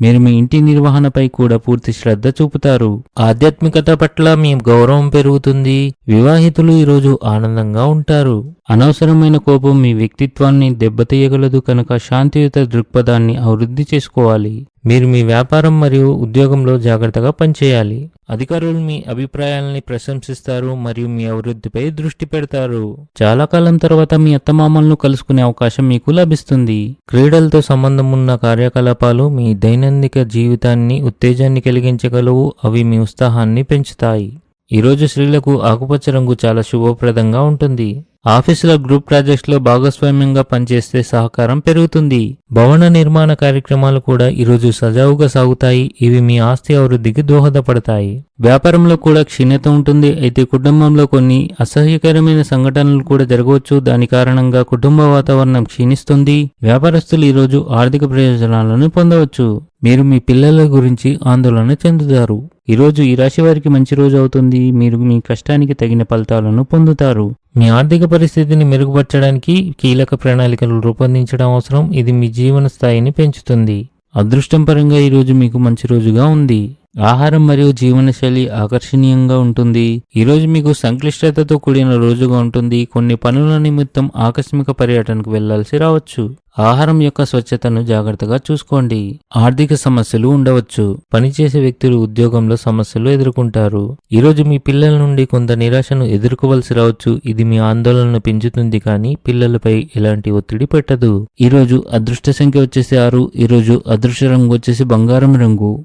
మీరు మీ ఇంటి నిర్వహణపై కూడా పూర్తి శ్రద్ధ చూపుతారు. ఆధ్యాత్మికత పట్ల మీ గౌరవం పెరుగుతుంది. వివాహితులు ఈరోజు ఆనందంగా ఉంటారు. అనవసరమైన కోపం మీ వ్యక్తిత్వాన్ని దెబ్బతీయగలదు కనుక శాంతియుత దృక్పథాన్ని అభివృద్ధి చేసుకోవాలి. మీరు మీ వ్యాపారం మరియు ఉద్యోగంలో జాగ్రత్తగా పనిచేయాలి. అధికారులు మీ అభిప్రాయాలని ప్రశంసిస్తారు మరియు మీ అభివృద్ధిపై దృష్టి పెడతారు. చాలా కాలం తర్వాత మీ అత్తమామలను కలుసుకునే అవకాశం మీకు లభిస్తుంది. క్రీడలతో సంబంధం ఉన్న కార్యకలాపాలు మీ దైనందిక జీవితాన్ని ఉత్తేజాన్ని కలిగించగలవు. అవి మీ ఉత్సాహాన్ని పెంచుతాయి. ఈరోజు స్త్రీలకు ఆకుపచ్చ రంగు చాలా శుభప్రదంగా ఉంటుంది. ఆఫీసులో గ్రూప్ ప్రాజెక్ట్స్లో భాగస్వామ్యంగా పనిచేస్తే సహకారం పెరుగుతుంది. భవన నిర్మాణ కార్యక్రమాలు కూడా ఈరోజు సజావుగా సాగుతాయి. ఇవి మీ ఆస్తి అభివృద్ధికి దోహదపడతాయి. వ్యాపారంలో కూడా క్షీణత ఉంటుంది. అయితే కుటుంబంలో కొన్ని అసహ్యకరమైన సంఘటనలు కూడా జరగవచ్చు. దాని కారణంగా కుటుంబ వాతావరణం క్షీణిస్తుంది. వ్యాపారస్తులు ఈరోజు ఆర్థిక ప్రయోజనాలను పొందవచ్చు. మీరు మీ పిల్లల గురించి ఆందోళన చెందుతారు. ఈరోజు ఈ రాశి వారికి మంచి రోజు అవుతుంది. మీరు మీ కష్టానికి తగిన ఫలితాలను పొందుతారు. మీ ఆర్థిక పరిస్థితిని మెరుగుపరచడానికి కీలక ప్రణాళికలు రూపొందించడం అవసరం. ఇది మీ జీవన స్థాయిని పెంచుతుంది. అదృష్టం పరంగా ఈరోజు మీకు మంచి రోజుగా ఉంది. ఆహారం మరియు జీవనశైలి ఆకర్షణీయంగా ఉంటుంది. ఈరోజు మీకు సంక్లిష్టతతో కూడిన రోజుగా ఉంటుంది. కొన్ని పనుల నిమిత్తం ఆకస్మిక పర్యటనకు వెళ్ళాల్సి రావచ్చు. ఆహారం యొక్క స్వచ్ఛతను జాగ్రత్తగా చూసుకోండి. ఆర్థిక సమస్యలు ఉండవచ్చు. పనిచేసే వ్యక్తులు ఉద్యోగంలో సమస్యలు ఎదుర్కొంటారు. ఈరోజు మీ పిల్లల నుండి కొంత నిరాశను ఎదుర్కోవలసి రావచ్చు. ఇది మీ ఆందోళనను పెంచుతుంది కానీ పిల్లలపై ఎలాంటి ఒత్తిడి పెట్టదు. ఈరోజు అదృష్ట సంఖ్య వచ్చేసి ఆరు. ఈరోజు అదృష్ట రంగు వచ్చేసి బంగారం రంగు.